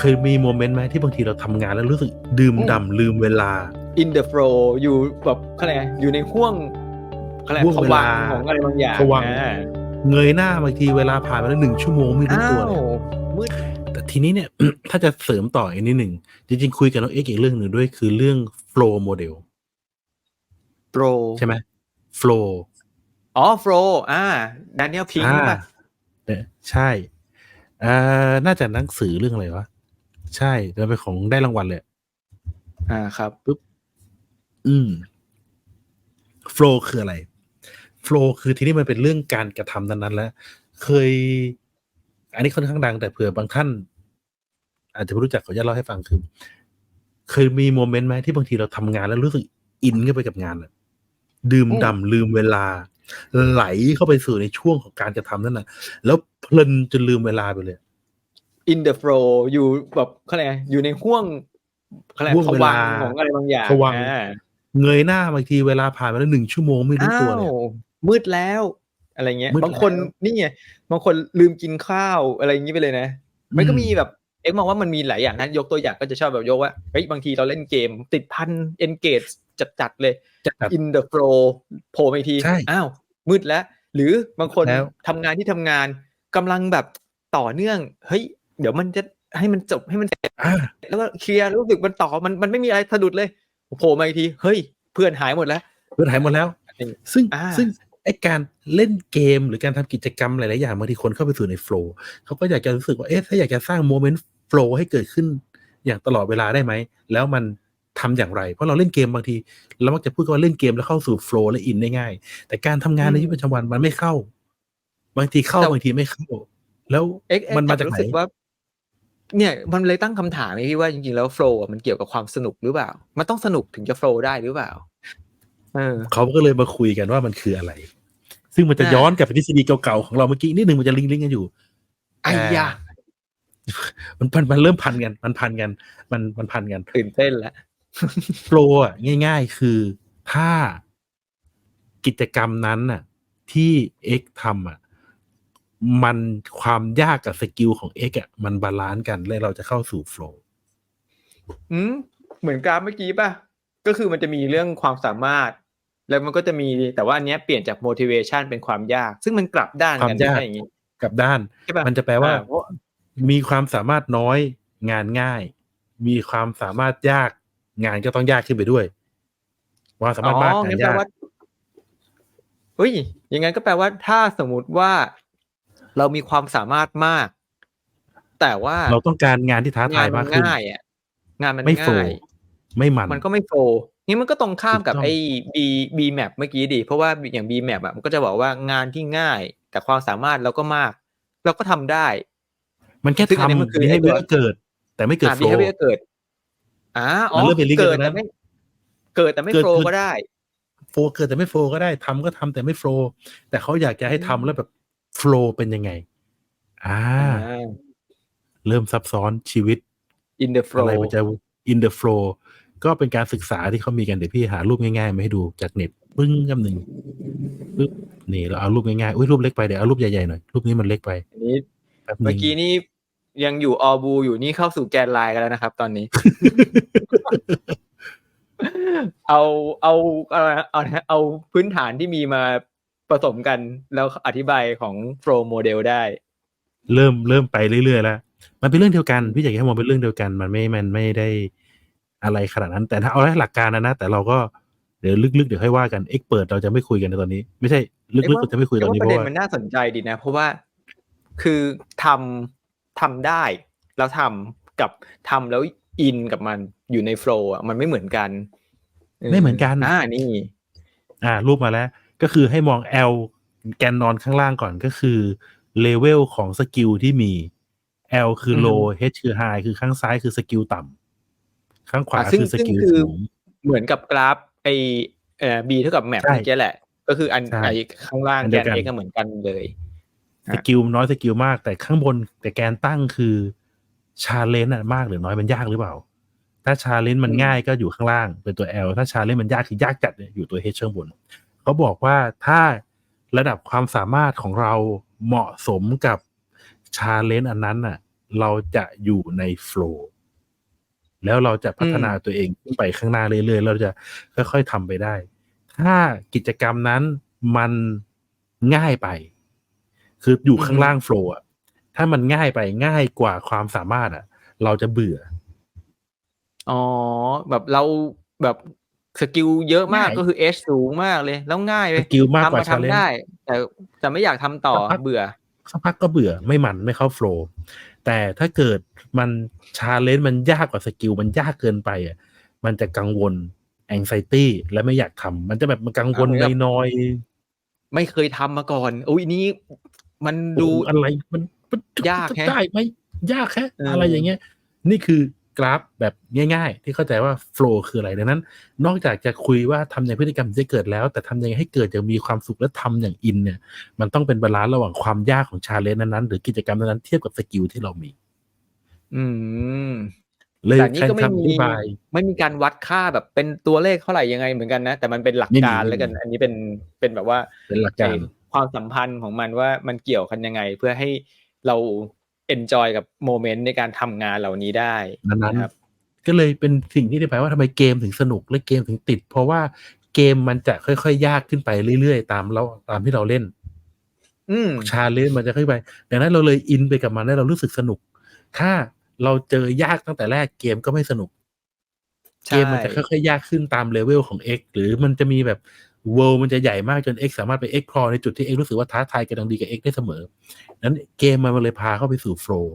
เคยมีโมเมนต์ไหมที่บางทีเราทำงานแล้วรู้สึกดื่มอืมด่ำลืมเวลา in the flow อยู่แบบเขาเรียกไงอยู่ในห่วงเขาเรียกห่วงผเววัลางค์ของอะไรบางอย่างผวังค์อ่าเงยหน้าบางทีเวลาผ่านไปแล้วหนึ่งชั่วโมงไม่รู้อ้าตัววเลยมืดแต่ทีนี้เนี่ย ถ้าจะเสริมต่ออีกนิดหนึ่ง จริงๆ คุยกับน้องเอ็กซ์อีกเรื่องหนึ่งด้วยคือเรื่อง flow model pro ใช่ไหม flow อ๋อ flow อ่า Daniel Pink อ่าป่ะเนี่ยใช่ อ่า น่าจะหนังสือเรื่องอะไรวะ ใช่แล้วเป็นของได้รางวัลเลย อ่าครับอืม flow คืออะไร flow คือที่นี่มันเป็นเรื่องการกระทำนั้นๆแล้ว เคย อันนี้ค่อนข้างดังแต่เผื่อบางท่าน อาจจะไม่รู้จักขออนุญาตเล่าให้ฟังคือ เคยมีโมเมนต์ไหมที่บางทีเราทำงานแล้วรู้สึกอินเข้าไปกับงานอะดื่มอืมด่ำลืมเวลา ไหลเข้าไปสู่ในช่วงของการกระทำนั่นน่ะแล้วเพลินจนลืมเวลาไปเลย in the flow อยู่แบบเขาเรียกไงอยู่ในห่วงเขาเรียกห่วงผเววัลางค์ของอะไรบางอย่างผวังค์อ่าเงยหน้าบางทีเวลาผ่านไปแล้วหนึ่งชั่วโมงไม่รู้อ้าตัวเลวยมืดแล้วอะไรเงี้ยมืดบางคนแล้วนี่ไงบางคนลืมกินข้าวอะไรอย่างนี้ไปเลยนะ มันก็อืมมีแบบเอ็กซ์มองว่ามันมีหลายอย่างนะยกตัวอย่างก็จะชอบแบบยกว่าเฮ้ยบางทีเราเล่นเกม ติดพัน engage จัดๆเลยจัด in the flow โผล่มาอีกทีใช่อ้าวมืดแล้ว หรือบางคนแล้วทำงานที่ทำงานกำลังแบบต่อเนื่อง เฮ้ย เดี๋ยวมันจะให้มันจบให้มันเสร็จอ่าแล้วก็เคลียร์รู้สึกมันต่อมันมันไม่มีอะไรสะดุดเลยโผล่มาอีกทีเฮ้ย เพื่อนหายหมดแล้ว เพื่อนหายหมดแล้ว ซึ่งอ่าซึ่งไอการเล่นเกมหรือการทำกิจกรรมหลายๆอย่างบางทีคนเข้าไปสู่ในโฟล์เขาก็อยากจะรู้สึกว่าเอ๊ะถ้าอยากจะสร้างโมเมนต์โฟล์ให้เกิดขึ้นอย่างตลอดเวลาได้ไหม แล้วมันทำอย่างไร เพราะเราเล่นเกมบางที เรามักจะพูดกันว่าเล่นเกมแล้วเข้าสู่โฟล์และอินได้ง่าย แต่การทำงานในชีวิตประจำวันมันไม่เข้า บางทีเข้าแต่บางทีไม่เข้า แล้วเอ็กซ์มันมาจากไหนรู้สึกว่า เนี่ยมันเลยตั้งคำถามไงพี่ว่าจริงๆแล้วโฟล์มันเกี่ยวกับความสนุกหรือเปล่า มันต้องสนุกถึงจะโฟล์ได้หรือเปล่าเออเขาก็เลยมาคุยกันว่ามันคืออะไร ซึ่งมันจะอ่าย้อนกลับไปทฤษฎีเก่าๆของเราเมื่อกี้นิดนึงมันจะลิงก์ๆกันอยู่ไอ้ยามันมันมันเริ่มพันกัน มันพันกัน มันมันพันกันตื่นเต้นแล้วโปรอะง่าย ๆ คือถ้ากิจกรรมนั้นน่ะ ที่เอ็กทำอะ มันความยากกับสกิลของเอ็กอะมันบาลานซ์กันแล้วเราจะเข้าสู่โฟล์อืมเหมือนกราฟเมื่อกี้ป่ะ ก็คือมันจะมีเรื่องความสามารถ แล้วมันก็จะมีแต่ว่าอันเนี้ยเปลี่ยนจาก motivation เป็นความยาก ซึ่งมันกลับด้านควากัมนยากใช่อย่างงี้กับด้านใช่ป่ะมันจะแปลว่าอ่เพระมีความสามารถน้อยงานง่าย มีความสามารถยากงานก็ต้องยากขึ้นไปด้วยความสามารถมากงานงั้นแปลยากว่าเฮ้ยอย่างงั้นก็แปลว่าถ้าสมมุติว่า เรามีความสามารถมาก แต่ว่าเราต้องการงานที่ท้าทายงานมัมานกขึ้นง่ายอะงานมันไม่โฟง่ายไม่มันมันก็ไม่โฟล์นี่มันก็ตรงข้ามกับถูกต้องไอ้ B B map เมื่อกี้ดิเพราะว่าอย่าง B map อะมันก็จะบอกว่างานที่ง่าย แต่ความสามารถเราก็มาก เราก็ทำได้ มันแค่ซึ่งอันนี้มันทำคือมีให้ไอ้ตัวเวลาเกิดแต่ไม่เกิดอ่าโฟ behavior เกิดอ่าอ๋อมันเริ่มเป็นลิงก์เกิดกันแล้วแต่ไม่เกิด แต่ไม่เกิดโฟล์คือก็ได้โฟเกิดแต่ไม่โฟก็ได้ทำก็ทำแต่ไม่โฟแต่เขาอยากจะให้ทำแล้วแบบ โฟลเป็นยังไงอ่าอ่า เริ่มซับซ้อนชีวิต in the อะ flow ไรมันจะ in the flow ก็เป็นการศึกษาที่เขามีกันเดี๋ยวพี่หารูปง่ายๆมาให้ดูจากเน็ตปึ้งกำหนึ่งปึ๊บนี่เราเอารูปง่ายๆอุ้ยรูปเล็กไปเดี๋ยวเอารูปใหญ่ๆหน่อยรูปนี้มันเล็กไปอันนี้แป๊บหนึเมื่องกี้นี่ยังอยู่ออบูอยู่นี่เข้าสู่แกนไลน์กันแล้วนะครับ ตอนนี้ เอาเอาเอาเอาเอาพื้นฐานที่มีมา ผสมกันแล้วอธิบายของ flow model ได้ เริ่มเริ่มไปเรื่อยๆแล้วมันเป็นเรื่องเดียวกันพี่อยากให้มองเป็นเรื่องเดียวกัน มันไม่มันไม่ได้อะไรขนาดนั้น แต่ถ้าเอาแค่หลักการนะนะ แต่เราก็เดี๋ยวลึกๆเดี๋ยวค่อยว่ากันเอ็กเปิดเราจะไม่คุยกันในตอนนี้ ไม่ใช่ลึกๆเราจะไม่คุยตอนนี้ปเพระเด็ราะนว่ามันน่าสนใจดีนะ เพราะว่าคือทำทำได้แล้วทำกับทำแล้วอินกับมันอยู่ในโฟล์อะมันไม่เหมือนกัน ไม่เหมือนกันอ่านี่ อ่ารูปมาแล้ว ก็คือให้มอง L แกนนอนข้างล่างก่อนก็คือเลเวลของสกิลที่มี L คือ low H คือ high คือข้างซ้ายคือสกิลต่ำข้างขวาอะซึ่งคือสกิลซึ่งคือสูงเหมือนกับกราฟไอเอ่อ B เท่ากับแมปใช่เมื่อกี้แหละ ก็คืออันใช่ไอข้างล่างอันเดีแกยวนกัน X ก็เหมือนกันเลยสกิลน้อยสกิลมาก แต่ข้างบนแต่แกนตั้งคือชาเลนจ์อะมากหรือน้อยมันยากหรือเปล่า ถ้าชาเลนจ์มันอืมง่ายก็อยู่ข้างล่างเป็นตัว L ถ้าชาเลนจ์มันยากคือยากจัดเนี่ยอยู่ตัว H ข้างบน เขาบอกว่าถ้าระดับความสามารถของเราเหมาะสมกับชาเลนจ์อันนั้นน่ะ เราจะอยู่ในโฟล์แล้วเราจะพัฒนาตัวเองขึ้นไปข้างหน้าเรื่อยๆ เราจะค่อยๆทำไปได้ ถ้ากิจกรรมนั้นมันง่ายไป คืออยู่ข้างล่างโฟล์อะถ้ามันง่ายไปง่ายกว่าความสามารถอะเราจะเบื่อ อ๋อ แบบเราแบบ สกิลเยอะมากง่าย ก็คือเอชสูงมากเลย แล้วง่ายเลสยกิลมากกว่าทำมาชาเลนทำได้จ์แต่แต่ไม่อยากทำต่อสักพัก เบื่อ สักพักก็เบื่อไม่มันไม่เข้าโฟล์แต่ถ้าเกิดมันชาเลนจ์มันยากกว่าสกิลมันยากเกินไปอะมันจะกังวลแองไซตี้และไม่อยากทำมันจะแบบมันกังวลอ่าเหมือนกับน้อยไม่เคยทำมาก่อนอุ้ยนี่มันๆดู โอ้โหอะไรมันมันยากแฮะได้ไหมยากแค่เอออ อะไรอย่างเงี้ย นี่คือ กราฟแบบง่ายๆ ที่เข้าใจว่าโฟล์คืออะไรดังนั้น นอกจากจะคุยว่าทำในพฤติกรรมจะเกิดแล้ว แต่ทำยังไงให้เกิดอย่างมีความสุขและทำอย่างอินเนี่ย มันต้องเป็นบาลานซ์ระหว่างความยากของชาเลนจ์นั้นๆ หรือกิจกรรมนั้นๆเทียบกับสกิลที่เรามี อืมเลยแต่นี่ใช้ก็ไม่คำอมีธิบายไม่มีการวัดค่าแบบเป็นตัวเลขเท่าไหร่ยังไงเหมือนกันนะ แต่มันเป็นหลักไม่มีการไม่มีแล้วกัน อันนี้เป็นเป็นแบบว่าเป็นหลักการไอ้ความสัมพันธ์ของมันว่ามันเกี่ยวกันยังไง เพื่อให้เรา เอนจอยกับโมเมนต์ในการทำงานเหล่านี้ได้นั้นนะครับๆก็เลยเป็นสิ่งที่อธิบายว่าทำไมเกมถึงสนุกและเกมถึงติด เพราะว่าเกมมันจะค่อยๆ ยากขึ้นไปเรื่อยๆ ตามเราตามที่เราเล่นอืมชาเลนจ์มันจะค่อยไป ดังนั้นเราเลยอินไปกับมันแล้วเรารู้สึกสนุก ถ้าเราเจอยากตั้งแต่แรกเกมก็ไม่สนุกใช่เกมมันจะค่อยๆ ยากขึ้นตามเลเวลของ X หรือมันจะมีแบบ world มันจะใหญ่มากจน X สามารถไป explore ในจุดที่ X รู้สึกว่าท้าทายกำลังดีกับ X ได้เสมอ นั้นเกมมันเลยพาเข้าไปสู่ flow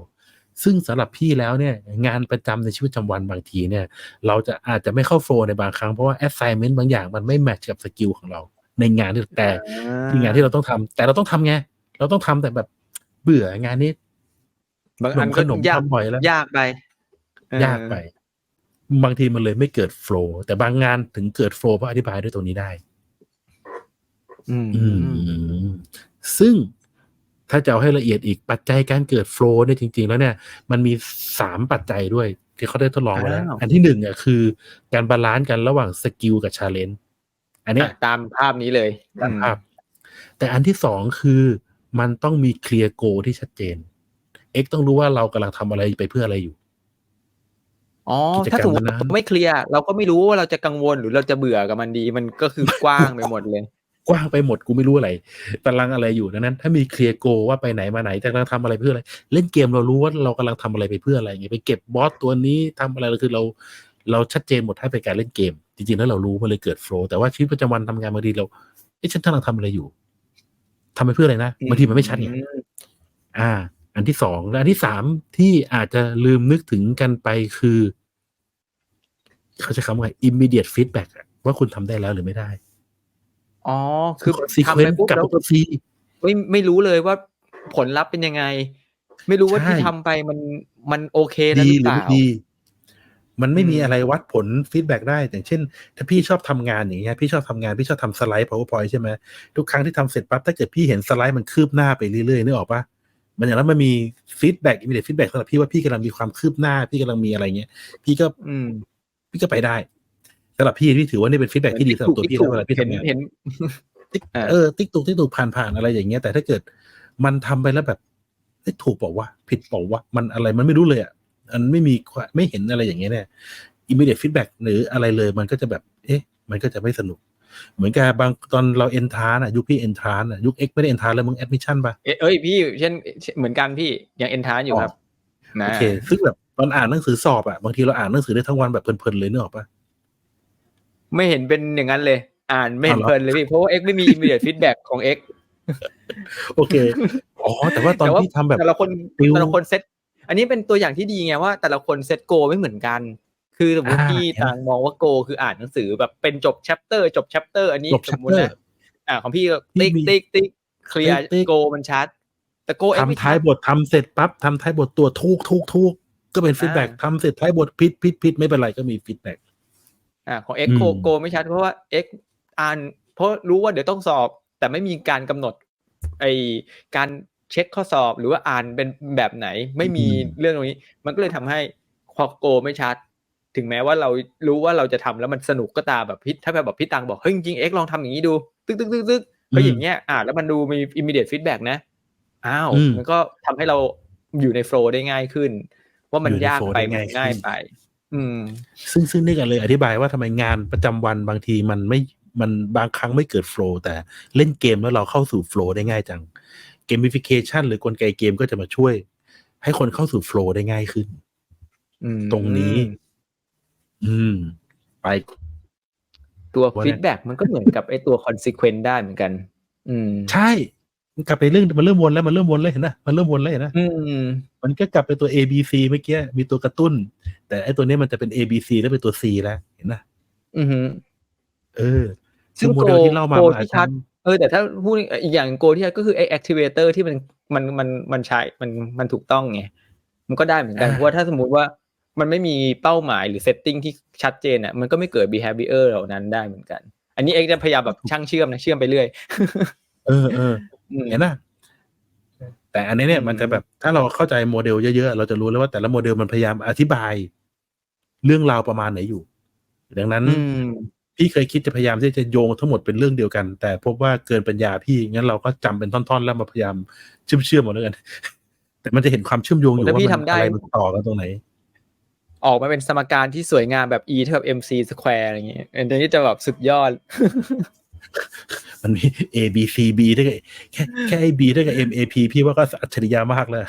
ซึ่งสำหรับพี่แล้วเนี่ยงานประจำในชีวิตประจำวันบางทีเนี่ย เราจะอาจจะไม่เข้า flow ในบางครั้ง เพราะว่า assignment บางอย่างมันไม่แมทช์กับสกิลของเรา ในงานที่แต่ที่งานที่เราต้องทำแต่เราต้องทำไงเราต้องทำแต่แบบเบื่องานนี้บางขนอันมก็ขนมยากทำบ่อยแล้ว ยากไปเออยากไป บางทีมันเลยไม่เกิดโฟล์แต่บางงานถึงเกิดโฟล์เพราะอธิบายด้วยตรงนี้ได้อืมอืม ซึ่งถ้าจะเอาให้ละเอียดอีกปัจจัยการเกิดโฟล์เนี่ยจริง ๆ แล้วเนี่ย มันมีสามปัจจัยด้วยที่เขาได้ทดลองไว้แล้วอันที่หนึ่งอะคือ การบาลานซ์กันระหว่างสกิลกับชาเลนจ์อันเนี้ยอะตามภาพนี้เลยตามภาพแต่อันที่สองคือมันต้องมีเคลียร์โกที่ชัดเจน X ต้องรู้ว่าเรากำลังทำอะไรไปเพื่ออะไรอยู่อ๋อกิจกรรมถ้าสมมตินั้นไม่เคลียร์เราก็ไม่รู้ว่าเราจะกังวลหรือเราจะเบื่อกับมันดี มันก็คือกว้างไปหมดเลย กว้างไปหมดกูไม่รู้อะไรกำลังอะไรอยู่ดังนั้น ถ้ามีเคลียร์โกว่าไปไหนมาไหนจะกำลังทำอะไรเพื่ออะไร เล่นเกมเรารู้ว่าเรากำลังทำอะไรไปเพื่ออะไรไงไปเก็บบอสตัวนี้ทำอะไรคือเรา เราชัดเจนหมดให้เป็นการเล่นเกม จริงๆแล้วเรารู้มันเลยเกิดโฟล์แต่ว่าชีวิตประจำวันทำงานบางทีเราเอ๊ะฉันกำลังทำอะไรอยู่ทำไปเพื่ออะไรนะบางทีมันไม่ชัดไงอ่า อันที่สองและอันที่สามที่อาจจะลืมนึกถึงกันไปคือเขาใช้คำว่า immediate feedback อะว่าคุณทำได้แล้วหรือไม่ได้ อ๋อ คือซีทำเควนไปต์ปุ๊บกับแล้วตัวซีไม่ไม่รู้เลยว่าผลลัพธ์เป็นยังไง ไม่รู้ว่าใช่ที่ทำไปมันมันโอเคแล้วหดีรือหเปรือล่าไม่ดีมันไม่มีอืมอะไรวัดผลฟีดแบ็กได้ อย่างเช่น ถ้าพี่ชอบทำงานอย่างเงี้ยพี่ชอบทำงาน พี่ชอบทำสไลด์ powerpoint ใช่ไหมทุกครั้งที่ทำเสร็จปั๊บถ้าเกิดพี่เห็นสไลด์มันคืบหน้าไปเรื่อยๆนึกออกปะมันอย่างนั้นมันมีฟีดแบ็กอิมเดียฟีดแบ็กสำหรับพี่ว่าพี่กำลังมีความคืบหน้า พี่กำลังมีอะไรเงี้ย พี่ก็อืม พี่ก็ไปได้ สำหรับพี่พี่ถือว่านี่เป็นฟีดแบ็กที่ดีสำหรับตัวพี่แล้วเวลาพี่เห็นทำงานเห็นติ๊กอ่าเออติ๊กตุกติ๊กตุกผ่านผ่านอะไรอย่างเงี้ยแต่ถ้าเกิดมันทำไปแล้วแบบเอ้ยถูกเปล่าวะผิดเปล่าวะมันอะไรมันไม่รู้เลยอะมันไม่มีความไม่เห็นอะไรอย่างเงี้ยเนี่ย immediate feedback หรืออะไรเลย มันก็จะแบบ เอ๊ะ มันก็จะไม่สนุก เหมือนกับบางตอนเราเอนทานอะยุคพี่เอนทานอะยุค X ไม่ได้เอนทานแล้วมึงแอดมิชชั่นป่ะเอ้ยเอ้ยพี่เช่นเหมือนกันพี่ยังเอนทานอยู่ครับนะโอเคซึ่งแบบตอนอ่านหนังสือสอบอะบางทีเราอ่านหนังสือได้ทั้งวันแบบเพลินๆเลยนึกออกปะ ไม่เห็นเป็นอย่างนั้นเลย อ่านไม่เห็นอ้าวเหรอเพลินเลยพี่เพราะว่า X ไม่มี immediate feedback ของ X โอเคอ๋อแต่ว่าตอนแต่ว่าที่ทำแบบแต่ละคนติวแต่ละคนเซตอันนี้เป็นตัวอย่างที่ดีไงว่า แต่ละคนเซตโกไม่เหมือนกัน คือสมมติอ่าพี่เห็นไหมต่างมองว่าโก คืออ่านหนังสือแบบเป็นจบ chapter จบ chapter อันนี้จบสมมติ chapter นะอ่าของพี่ก็พี่ติ๊กมีติ๊กติ๊กเคลียร์ติ๊กติ๊กโกมันชัดแต่โกเอ็กไม่ทำท้ายบททำเสร็จปั๊บทำท้ายบทตัวทุกทุกทุกก็เป็นฟีดแบ็กทำเสร็จท้ายบทพิดพิดพิดไม่เป็นไรก็มีฟีดแบ็ก อ่าของ X อืมโกโกไม่ชัดเพราะว่า X อ่านเพราะรู้ว่าเดี๋ยวต้องสอบ แต่ไม่มีการกำหนดไอการเช็คข้อสอบหรือว่าอ่านเป็นแบบไหนไม่มีเรื่องตรงนี้ มันก็เลยทำให้พอโกไม่ชัด ถึงแม้ว่าเรารู้ว่าเราจะทำแล้วมันสนุกก็ตามแบบพี่ถ้าแบบพี่ตังบอกเฮ้ยจริงๆ X ลองทำอย่างนี้ดู ตึกตึกตึกตึกเฮ้ยอย่างเงี้ยอ่านแล้วมันดูมี immediate feedback นะอ้าวอืมมันก็ทำให้เราอยู่ในโฟล์ได้ง่ายขึ้น ว่ามันอยู่ในยาก flow ไปได้มันง่ายขึ้นง่ายไปอืม ซึ่งซึ่งนี่กันเลยอธิบายว่าทำไมงานประจำวันบางทีมันไม่มันบางครั้งไม่เกิดโฟล์แต่เล่นเกมแล้วเราเข้าสู่โฟล์ได้ง่ายจังเกม i ฟิเคชันหรือกลไกเกมก็จะมาช่วย ให้คนเข้าสู่โฟล์ได้ง่ายขึ้นอืมตรงนี้ อืม ไป ตัวว่าไงฟีดแบ็กมันก็เหมือนกับไอตัว consequence ได้เหมือนกัน อืม ใช่ มันกลับไปเรื่องมันเริ่มวนแล้วมันเริ่มวนเลยเห็นนะมันเริ่มวนเลยเห็นนะอืมมันก็กลับไปตัว A B C เมื่อกี้มีตัวกระตุ้น แต่ไอ้ตัวนี้มันจะเป็น A B C แล้วเป็นตัว C แล้วเห็นนะอือฮึเออ ซึ่งโมเดลที่เล่ามาโกมันอาจที่จะชัดเออแต่ถ้าพูดอีกอย่างโกที่ชัดก็คือไอ activator ที่มันมันมันมันใช้มันมันถูกต้องไงมันก็ได้เหมือนกันเพราะว่าถ้าสมมุติว่ามันไม่มีเป้าหมายหรือ setting ที่ชัดเจนอะมันก็ไม่เกิด behavior เหล่านั้นได้เหมือนกัน อันนี้เอ็กจะพยายามแบบช่างเชื่อมนะเชื่อมไปเรื่อยเออเอออืม เห็นนะแต่อันนี้เนี่ยอืมมันจะแบบถ้าเราเข้าใจโมเดลเยอะๆเราจะรู้แล้วว่าแต่ละโมเดลมันพยายามอธิบาย เรื่องราวประมาณไหนอยู่ ดังนั้นอืมพี่เคยคิดจะพยายามที่จะโยงทั้งหมดเป็นเรื่องเดียวกัน แต่พบว่าเกินปัญญาพี่งั้นเราก็จำเป็นท่อนๆ แล้วมาพยายามเชื่อมเชื่อมๆหมดแล้วกัน แต่มันจะเห็นความเชื่อมโยงอยู่แล้วว่าพี่มันทำได้อะไรมันต่อกันตรงไหน ออกมาเป็นสมการที่สวยงามแบบ e เท่ากับ mc square อะไรอย่างเงี้ยอันนี้จะแบบสุดยอด มันมี A B C B ได้แค่แค่ A B ได้กับ M A P พี่ว่าก็อัจฉริยะมากแล้ว